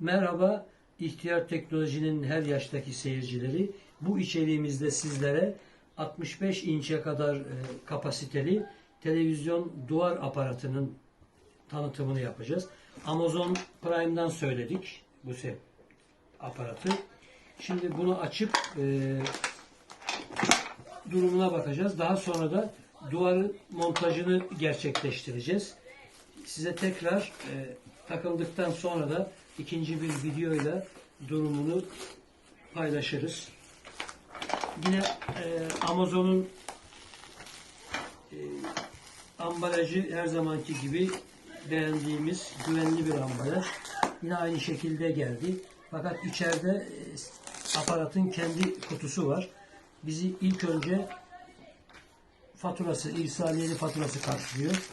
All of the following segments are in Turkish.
Merhaba İhtiyar Teknoloji'nin her yaştaki seyircileri. Bu içeriğimizde sizlere 65 inçe kadar e, kapasiteli televizyon duvar aparatının tanıtımını yapacağız. Amazon Prime'dan söyledik bu se aparatı. Şimdi bunu açıp e, durumuna bakacağız. Daha sonra da duvarın montajını gerçekleştireceğiz. Size tekrar e, takıldıktan sonra da ikinci bir videoyla durumunu paylaşırız. Yine e, Amazon'un e, ambalajı her zamanki gibi beğendiğimiz güvenli bir ambalaj. Yine aynı şekilde geldi. Fakat içeride e, aparatın kendi kutusu var. Bizi ilk önce faturası, irsaliyeli faturası karşılıyor.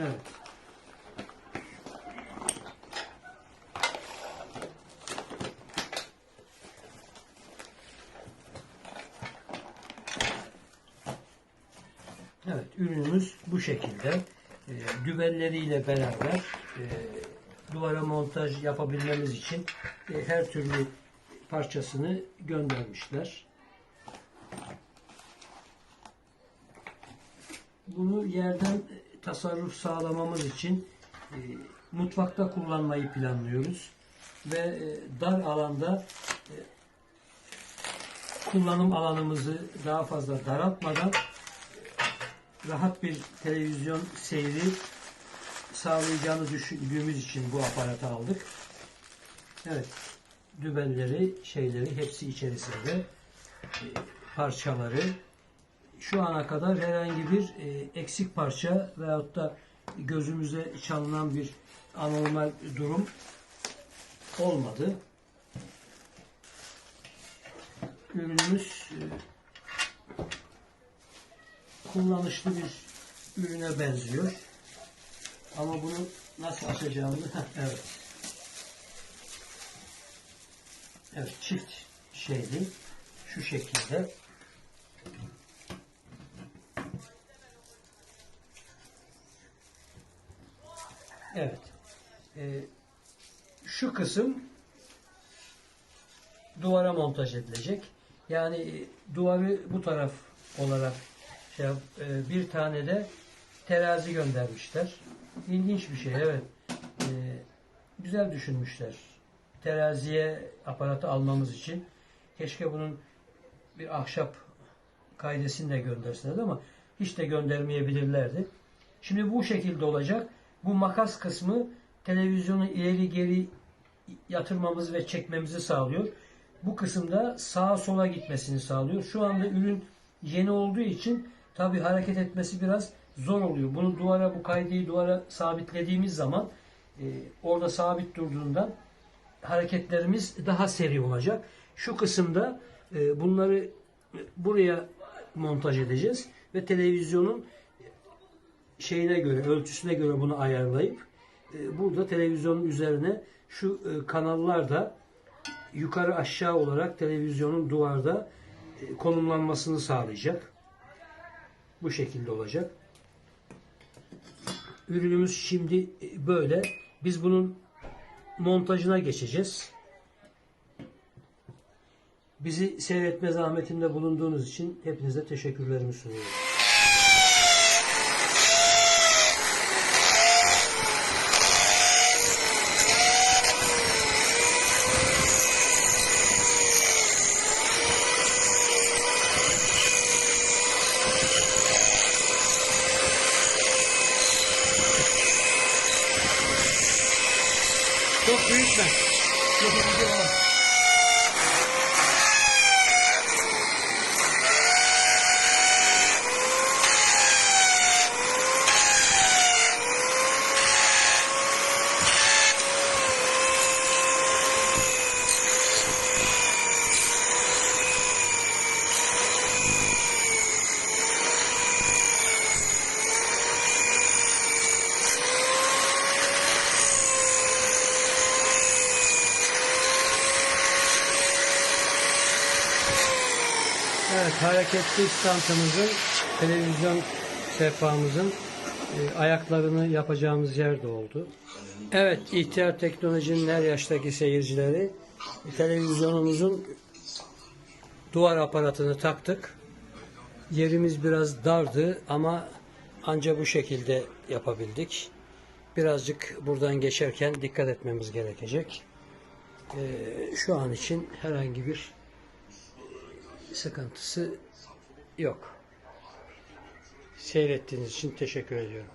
Evet. Evet, ürünümüz bu şekilde. E, dübelleriyle beraber e, duvara montaj yapabilmemiz için e, her türlü parçasını göndermişler. Bunu yerden tasarruf sağlamamız için e, mutfakta kullanmayı planlıyoruz ve e, dar alanda e, kullanım alanımızı daha fazla daraltmadan rahat bir televizyon seyri sağlayacağını düşündüğümüz için bu aparatı aldık. Evet. Dübelleri, şeyleri hepsi içerisinde e, parçaları. Şu ana kadar herhangi bir e, eksik parça veyahut da gözümüze çalınan bir anormal durum olmadı. Ürünümüz e, kullanışlı bir ürüne benziyor. Ama bunu nasıl açacağımı evet. Evet çift şeyli şu şekilde Evet. Ee, şu kısım duvara montaj edilecek. Yani e, duvarı bu taraf olarak şey e, bir tane de terazi göndermişler. İlginç bir şey evet. E, güzel düşünmüşler. Teraziye aparatı almamız için. Keşke bunun bir ahşap kaidesini de gönderseler ama hiç de göndermeyebilirlerdi. Şimdi bu şekilde olacak. Bu makas kısmı televizyonu ileri geri yatırmamızı ve çekmemizi sağlıyor. Bu kısımda sağa sola gitmesini sağlıyor. Şu anda ürün yeni olduğu için tabi hareket etmesi biraz zor oluyor. Bunu duvara bu kaydeyi duvara sabitlediğimiz zaman e, orada sabit durduğundan hareketlerimiz daha seri olacak. Şu kısımda e, bunları buraya montaj edeceğiz ve televizyonun şeyine göre, ölçüsüne göre bunu ayarlayıp e, burada televizyonun üzerine şu e, kanallar da yukarı aşağı olarak televizyonun duvarda e, konumlanmasını sağlayacak. Bu şekilde olacak. Ürünümüz şimdi e, böyle. Biz bunun montajına geçeceğiz. Bizi seyretme zahmetinde bulunduğunuz için hepinize teşekkürlerimi sunuyorum. Tô frita. Eu né? vou me derrubar. Evet, hareketli standımızın, televizyon sehpamızın e, ayaklarını yapacağımız yer de oldu. Evet, ihtiyar teknolojinin her yaştaki seyircileri televizyonumuzun duvar aparatını taktık. Yerimiz biraz dardı ama anca bu şekilde yapabildik. Birazcık buradan geçerken dikkat etmemiz gerekecek. Ee, şu an için herhangi bir sıkıntısı yok. Seyrettiğiniz için teşekkür ediyorum.